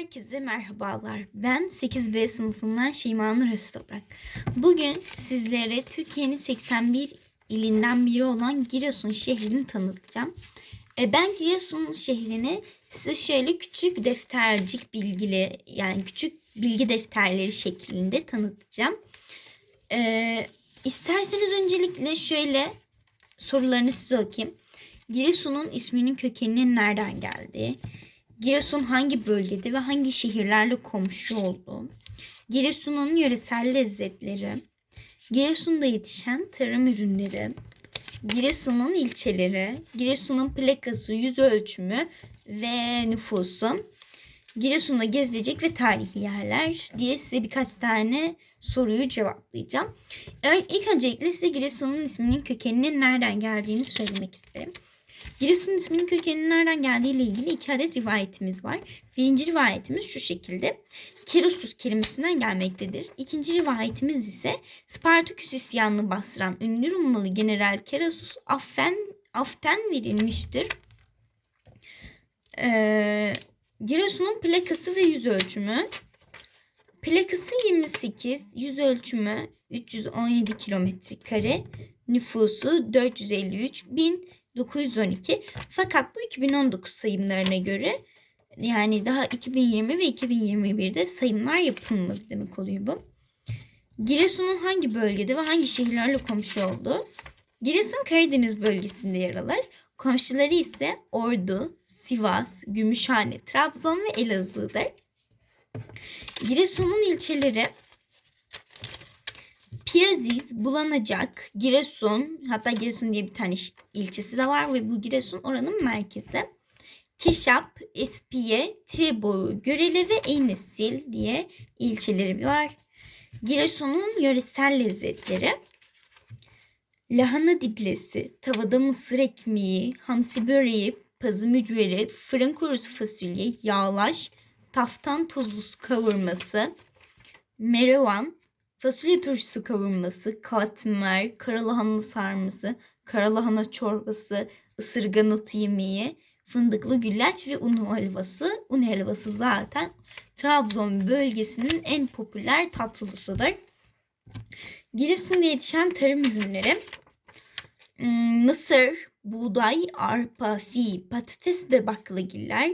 Herkese merhabalar. Ben 8B sınıfından Şeyma Nur Öztoprak. Bugün sizlere Türkiye'nin 81 ilinden biri olan Giresun şehrini tanıtacağım. E, ben Giresun şehrini size şöyle küçük deftercik bilgileri yani küçük bilgi defterleri şeklinde tanıtacağım. E, isterseniz öncelikle şöyle sorularını size okuyayım. Giresun'un isminin kökeninin nereden geldiği, Giresun hangi bölgede ve hangi şehirlerle komşu oldu? Giresun'un yöresel lezzetleri, Giresun'da yetişen tarım ürünleri, Giresun'un ilçeleri, Giresun'un plakası, yüz ölçümü ve nüfusu, Giresun'da gezilecek ve tarihi yerler diye size birkaç tane soruyu cevaplayacağım. İlk öncelikle size Giresun'un isminin kökeninin nereden geldiğini söylemek isterim. Giresun isminin kökeninin nereden geldiği ile ilgili iki adet rivayetimiz var. Birinci rivayetimiz şu şekilde. Kerosus kelimesinden gelmektedir. İkinci rivayetimiz ise Spartaküs isyanını bastıran ünlü Romalı General Kerosus affen, aften verilmiştir. Ee, Giresun'un plakası ve yüz ölçümü. Plakası 28, yüz ölçümü 317 kilometre kare, nüfusu 453 bin 912. Fakat bu 2019 sayımlarına göre yani daha 2020 ve 2021'de sayımlar yapılmadı demek oluyor bu. Giresun'un hangi bölgede ve hangi şehirlerle komşu olduğu? Giresun Karadeniz bölgesinde yer alır. Komşuları ise Ordu, Sivas, Gümüşhane, Trabzon ve Elazığ'dır. Giresun'un ilçeleri Piraziz, Bulanacak, Giresun, hatta Giresun diye bir tane ilçesi de var ve bu Giresun oranın merkezi. Keşap, Espiye, Trebolu, Görele ve Eynesil diye ilçeleri var. Giresun'un yöresel lezzetleri lahana diblesi, tavada mısır ekmeği, hamsi böreği, pazı mücveri, fırın kurusu fasulye, yağlaş, taftan tuzlu su kavurması, merevan, fasulye turşusu kavurması, katmer, karalahana sarması, karalahana çorbası, ısırgan otu yemeği, fındıklı güllaç ve un helvası. Un helvası zaten Trabzon bölgesinin en popüler tatlısıdır. Giresun'da yetişen tarım ürünleri hmm, mısır, buğday, arpa, fi, patates ve baklagiller.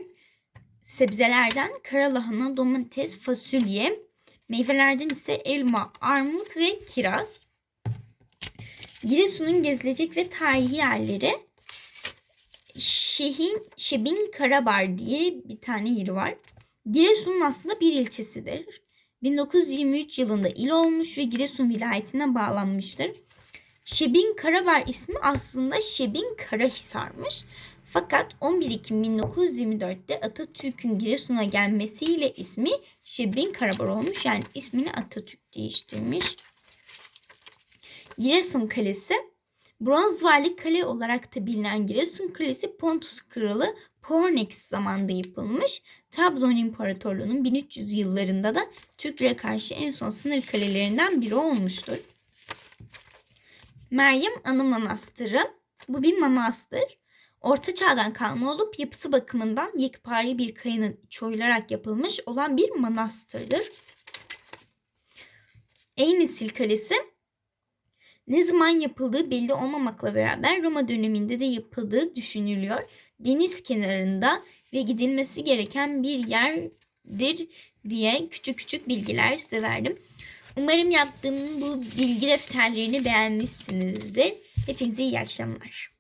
Sebzelerden karalahana, domates, fasulye, Meyvelerden ise elma, armut ve kiraz. Giresun'un gezilecek ve tarihi yerleri Şehin, Şebin Karabar diye bir tane yeri var. Giresun'un aslında bir ilçesidir. 1923 yılında il olmuş ve Giresun vilayetine bağlanmıştır. Şebin Karabar ismi aslında Şebin Karahisar'mış. Fakat 11 Ekim 1924'te Atatürk'ün Giresun'a gelmesiyle ismi Şebin Karabar olmuş. Yani ismini Atatürk değiştirmiş. Giresun Kalesi Bronz duvarlı kale olarak da bilinen Giresun Kalesi Pontus Kralı Pornex zamanında yapılmış. Trabzon İmparatorluğu'nun 1300 yıllarında da Türklere karşı en son sınır kalelerinden biri olmuştur. Meryem Anı Manastırı. Bu bir manastır. Orta çağdan kalma olup yapısı bakımından yekpare bir kayanın çoyularak yapılmış olan bir manastırdır. Eynesil Kalesi ne zaman yapıldığı belli olmamakla beraber Roma döneminde de yapıldığı düşünülüyor. Deniz kenarında ve gidilmesi gereken bir yerdir diye küçük küçük bilgiler size verdim. Umarım yaptığım bu bilgi defterlerini beğenmişsinizdir. Hepinize iyi akşamlar.